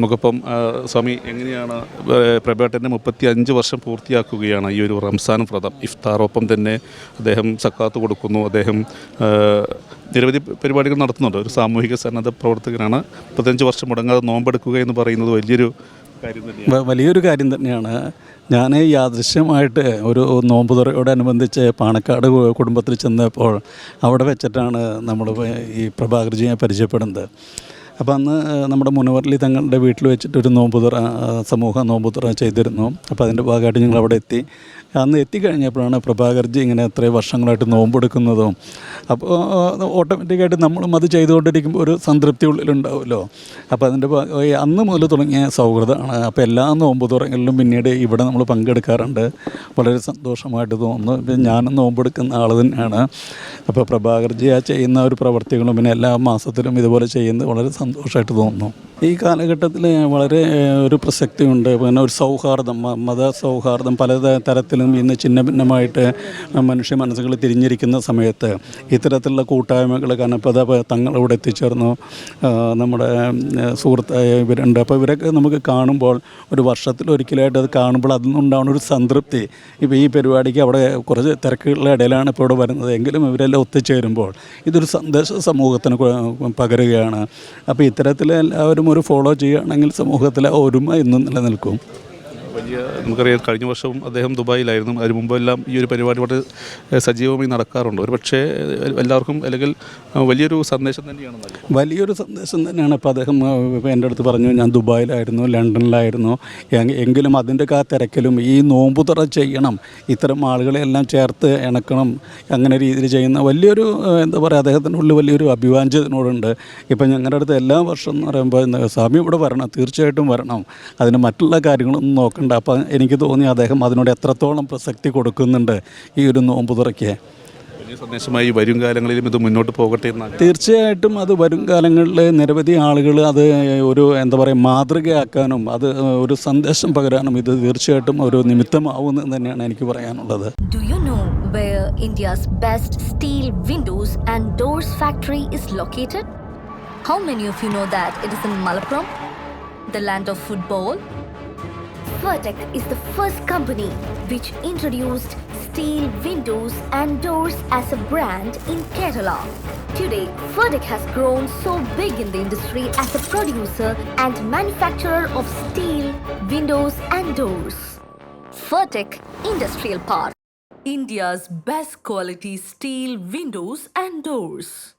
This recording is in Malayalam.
നമുക്കിപ്പം സ്വാമി എങ്ങനെയാണ് പ്രഭേട്ടന്റെ മുപ്പത്തി അഞ്ച് വർഷം പൂർത്തിയാക്കുകയാണ് ഈ ഒരു റംസാൻ വ്രതം. ഇഫ്താറൊപ്പം തന്നെ അദ്ദേഹം സക്കാത്ത് കൊടുക്കുന്നു. അദ്ദേഹം നിരവധി പരിപാടികൾ നടത്തുന്നുണ്ട്. ഒരു സാമൂഹിക സന്നദ്ധ പ്രവർത്തകനാണ്. മുപ്പത്തഞ്ച് വർഷം മുടങ്ങാതെ നോമ്പെടുക്കുക എന്ന് പറയുന്നത് വലിയൊരു വലിയൊരു കാര്യം തന്നെയാണ്. ഞാൻ യാദൃശ്യമായിട്ട് ഒരു നോമ്പ് തുറയോടനുബന്ധിച്ച് പാണക്കാട് കുടുംബത്തിൽ ചെന്നപ്പോൾ അവിടെ വെച്ചിട്ടാണ് നമ്മൾ ഈ പ്രഭാകർജിയെ പരിചയപ്പെടുന്നത്. അപ്പോൾ അന്ന് നമ്മുടെ മുനവർലി തങ്ങളുടെ വീട്ടിൽ വെച്ചിട്ടൊരു നോമ്പുതുറ നോമ്പ് തുറ സമൂഹ നോമ്പുതുറ ചെയ്തിരുന്നു. അപ്പോൾ അതിന്റെ ഭാഗമായിട്ട് ഞങ്ങൾ അവിടെ എത്തി. അന്ന് എത്തിക്കഴിഞ്ഞപ്പോഴാണ് പ്രഭാകർജി ഇങ്ങനെ എത്രയും വർഷങ്ങളായിട്ട് നോമ്പെടുക്കുന്നതും. അപ്പോൾ ഓട്ടോമാറ്റിക്കായിട്ട് നമ്മളും അത് ചെയ്തുകൊണ്ടിരിക്കുമ്പോൾ ഒരു സംതൃപ്തി ഉള്ളിലുണ്ടാവുമല്ലോ. അപ്പോൾ അതിന്റെ അന്ന് മുതൽ തുടങ്ങിയ സൗഹൃദമാണ്. അപ്പോൾ എല്ലാ നോമ്പ് തുറങ്ങലിലും പിന്നീട് ഇവിടെ നമ്മൾ പങ്കെടുക്കാറുണ്ട്. വളരെ സന്തോഷമായിട്ട് തോന്നുന്നു. ഇപ്പം ഞാനും നോമ്പെടുക്കുന്ന ആൾ തന്നെയാണ്. അപ്പോൾ പ്രഭാകർജി ആ ചെയ്യുന്ന ഒരു പ്രവർത്തികളും പിന്നെ എല്ലാ മാസത്തിലും ഇതുപോലെ ചെയ്യുന്നത് വളരെ സന്തോഷമായിട്ട് തോന്നുന്നു. ഈ കാലഘട്ടത്തിൽ വളരെ ഒരു പ്രസക്തിയുണ്ട്. പിന്നെ ഒരു സൗഹാർദ്ദം മത സൗഹാർദ്ദം പല ത- തരത്തിലും ഇന്ന് ചിഹ്ന ഭിന്നമായിട്ട് മനുഷ്യ മനസ്സുകൾ തിരിഞ്ഞിരിക്കുന്ന സമയത്ത് ഇത്തരത്തിലുള്ള കൂട്ടായ്മകൾ കാരണം ഇപ്പോൾ അതാ തങ്ങളിവിടെ എത്തിച്ചേർന്നു. നമ്മുടെ സുഹൃത്തായ ഇവരുണ്ട്. അപ്പോൾ ഇവരൊക്കെ നമുക്ക് കാണുമ്പോൾ ഒരു വർഷത്തിൽ ഒരിക്കലായിട്ട് അത് കാണുമ്പോൾ അതിൽ നിന്നുണ്ടാവുന്ന ഒരു സംതൃപ്തി. ഇപ്പോൾ ഈ പരിപാടിക്ക് അവിടെ കുറച്ച് തിരക്കുകളുടെ ഇടയിലാണ് ഇപ്പോൾ ഇവിടെ വരുന്നത്. എങ്കിലും ഇവരെല്ലാം ഒത്തുചേരുമ്പോൾ ഇതൊരു സന്ദേശ സമൂഹത്തിന് പകരുകയാണ്. അപ്പോൾ ഇത്തരത്തിൽ എല്ലാവരും ഒരു ഫോളോ ചെയ്യുകയാണെങ്കിൽ സമൂഹത്തിലെ ഒരുമ ഇന്നും നിലനിൽക്കും. വലിയ നമുക്കറിയാം കഴിഞ്ഞ വർഷവും അദ്ദേഹം ദുബായിലായിരുന്നു. അതിന് മുമ്പെല്ലാം ഈ ഒരു പരിപാടി വളരെ സജീവമായി നടക്കാറുണ്ട്. ഒരു പക്ഷേ എല്ലാവർക്കും അല്ലെങ്കിൽ വലിയൊരു സന്ദേശം തന്നെയാണ് വലിയൊരു സന്ദേശം തന്നെയാണ്. ഇപ്പോൾ അദ്ദേഹം എന്റെ അടുത്ത് പറഞ്ഞു ഞാൻ ദുബായിലായിരുന്നു ലണ്ടനിലായിരുന്നു. എങ്കിലും അതിന്റെ ആ തിരക്കിലും ഈ നോമ്പുതുറ ചെയ്യണം. ഇത്തരം ആളുകളെ എല്ലാം ചേർത്ത് ഇണക്കണം. അങ്ങനെ രീതിയിൽ ചെയ്യുന്ന വലിയൊരു എന്താ പറയുക അദ്ദേഹത്തിന്റെ ഉള്ളിൽ വലിയൊരു അഭിവാഞ്ചതിനോടുണ്ട് ഇപ്പം ഞങ്ങളുടെ അടുത്ത് എല്ലാ വർഷം എന്ന് പറയുമ്പോൾ സ്വാമി ഇവിടെ വരണം തീർച്ചയായിട്ടും വരണം. അതിന് മറ്റുള്ള കാര്യങ്ങളൊന്നും നോക്കണ്ട. അപ്പം എനിക്ക് തോന്നി അദ്ദേഹം അതിനോട് എത്രത്തോളം പ്രസക്തി കൊടുക്കുന്നുണ്ട് ഈ ഒരു നോമ്പ് തുറയ്ക്ക് സന്ദേശമായി വരും കാലങ്ങളിലും ഇത് മുന്നോട്ട് പോകട്ടെ എന്നാണ് തീർച്ചയായിട്ടും അത് വരും കാലങ്ങളിൽ നിരവധി ആളുകൾ അത് ഒരു എന്താ പറയുക മാതൃകയാക്കാനും അത് ഒരു സന്ദേശം പകരാനും ഇത് തീർച്ചയായിട്ടും ഒരു നിമിത്തമാവുമെന്ന് തന്നെയാണ് എനിക്ക് പറയാനുള്ളത് Do you know where India's best steel windows and doors factory is located? How many of you know that it is in Malappuram, the land of football? Vertec is the first company which introduced steel windows and doors as a brand in Kerala. Today, Vertec has grown so big in the industry as a producer and manufacturer of steel, windows and doors. Vertec Industrial Park. India's best quality steel windows and doors.